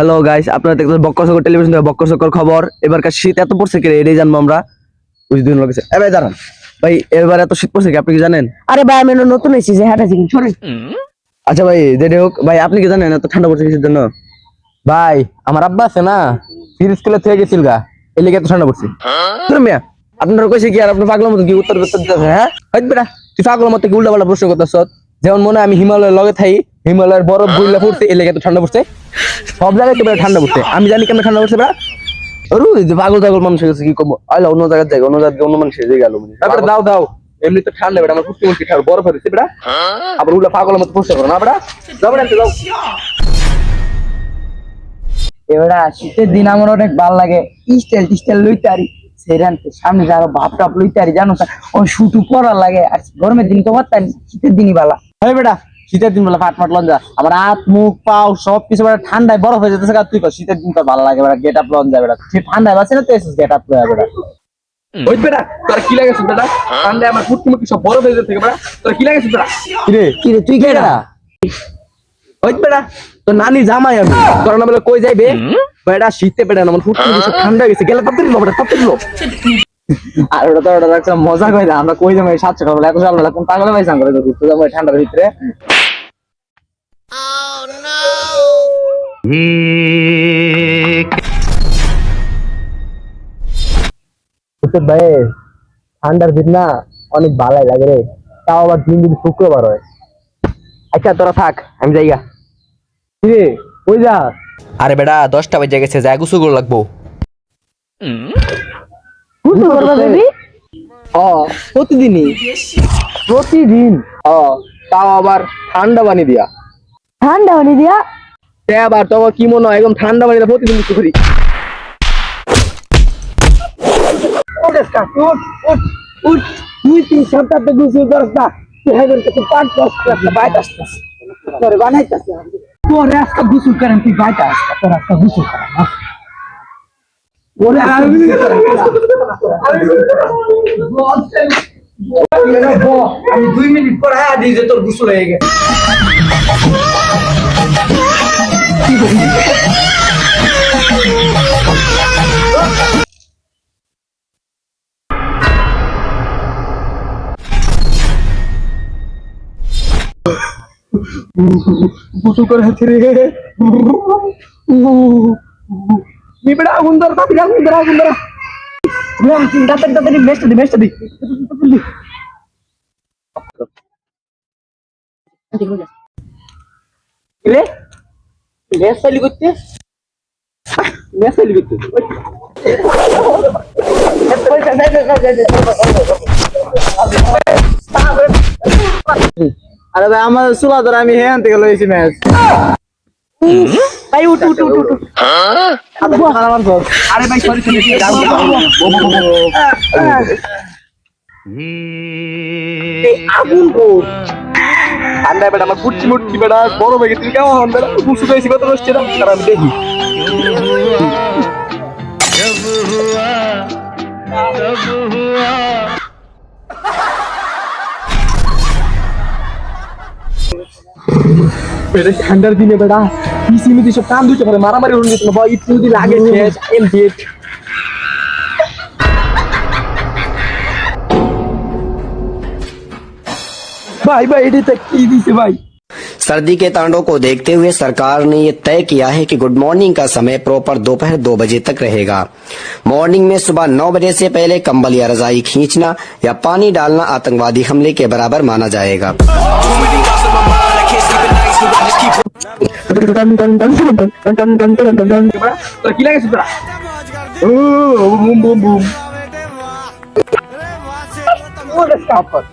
Hello guys আপনারা দেখছেন বক্করসকর television থেকে বক্করসকর খবর। এবারকার শীত এত পড়ছে কি রে? এটাই জানব আমরা। বুঝ দিন লাগছে। এ ভাই দাঁড়ান। ভাই এবার এত শীত পড়ছে কি? আপনি কি জানেন? আরে ভাই আমি নতুন এসেছি যে হাঁটা চিকেন সরে। আচ্ছা ভাই যেটা হোক ভাই আপনি কি জানেন এত ঠান্ডা পড়ছে কিসের জন্য? ভাই আমার আব্বা আছে না ফির স্কুলে থেকে গেছিল গা। এই লেগে এত ঠান্ডা পড়ছে। তোর মিয়া আপনার কইছে কি আর আপনি পাগলার মতো কি উত্তর উত্তর দিতে হ্যাঁ? হইত বেটা তুই পাগলের মতো কি উল্টা পাল্টা প্রশ্ন করতেছ? যেমন মনে হয় আমি হিমালয়ের লগে থাই হিমালয়ের বরফ বুইলা পড়ছে এই লেগে ঠান্ডা পড়ছে। সব জায়গায় কেবল ঠান্ডা পড়ছে। আমি জানি কেমন ঠান্ডা পড়ছে যে পাগল পাগল কি আইলা অন্য জায়গায় যাই অন্য জায়গায় অন্য মানুষ হয়ে গেল তারপরে দাও দাও। এমনি তো ঠান্ডা বেটা আমার ঠান্ডা বরফ হয়েছে বেটা আবার পাগলের মতো না বেটা বেটা যাও। এবারে শীতের দিন আমার অনেক ভালো লাগে। স্টাইল টিস্টাইল লইতে আরি সেরান সামনে যারা ভাব টাপ লইতে আরি জানো তো? ও শুটু পরা লাগে। আর গরমের দিন তো পারতাম শীতের দিনই বালা। হ্যাঁ বেটা শীতের দিন বলে ফাট ফাট লঞ্জা। আমার হাত মুখ পাও সব কিছু বেটা ঠান্ডায় বরফ হয়ে যেতেছে গা, তুই কর শীতের দিন তো ভালো লাগে গেট আপ লঞ্জা বেটা সে ঠান্ডায় বাঁচে না তো এসেছিস গেট আপ লয়া বেটা ওই বেটা তোর কি লাগেছে বেটা ঠান্ডায় আমার ফুটকি মুটকি সব বরফ হয়ে যেতে বেটা তোর কি লাগেছে বেটা কিরে কি রে? তুই কেডা ওই বেটা তো নানি জামাই আমি। তোর না বলে কই যাইবে? বেটা শীতে বেটা আমার ফুটকি সব ঠান্ডা হয়ে গেছে। গেলে তাড়াতাড়ি লো বেটা তাড়াতাড়ি লো আর ওটা তো ওটা রাখছে মজা না আমরা কই যাব সাতশো খাব এখন আমরা কোন পাগলে ভাই সাঙ্গ করে ঘুরতে যাব ঠান্ডার ভিতরে? ভাই ঠান্ডার দিন না অনেক ভালোই লাগে রে। তাও আবার দিন দিন শুক্রবার হয়। আচ্ছা তোরা থাক আমি যাইগা। কিরে কই যা আরে বেটা দশটা বাজে গেছে যা গুসু করে লাগবো। গুসল করবা বেবি ও প্রতিদিনই? প্রতিদিন? ও তাও আবার ঠান্ডা পানি দিয়া? ঠান্ডা হনি দিয়া? তে আবার তোমার কি মনে হয় একদম ঠান্ডা পানি দিয়া প্রতিদিন কিছু করি? তুই তিন সপ্তাহে গুসল করস না তুই পাঁচ দশ আসতেছ তোরে বানাইতাছে তোর আজকে গুসল করেন তুই বাইট আসতে তোর আজকে গুসল করেন ওরে আমি আমি দুই মিনিট পর আয়া দিই যে তোর গুসল হয়ে গেছে গুসু করে হাতে রে নি বেটা আগুন ধর তাড়াতাড়ি আগুন ধর আগুন ধর তাড়াতাড়ি তাড়াতাড়ি বেস্ট দি বেস্ট দি। রে লেস চালি করতে? চালি করতে? আরে ভাই আমার চুলা ধরে আমি হ্যাঁ থেকে লইছি ম্যাচ। ভাই উঠ উঠ উঠ উঠ আমার সব আরে ভাই সরি সরি আগুন কো ঠান্ডা বেটা আমার ফুটছি মুটছি বেটা বড় হয়ে গেছি কেমন বেটা? গুসু খাইছি কত রসছে না তার আমি দেখি। বেটা ঠান্ডার দিনে বেটা পিসি মিদি সব কাম দুইটা করে মারামারি হয়ে গেছিল বা ইট যদি লাগে শেষ এম ডেট ভাই ভাই এটা কি দিছে ভাই सर्दी के तांडव को देखते हुए सरकार ने ये तय किया है कि गुड मॉर्निंग का समय प्रॉपर दोपहर दो बजे तक रहेगा मॉर्निंग में सुबह नौ बजे से पहले कंबल या रजाई खींचना या पानी डालना आतंकवादी हमले के बराबर माना जाएगा তোরা কি লাগাইছিস তোরা ও বুম বুম বুম ওরে স্টপ কর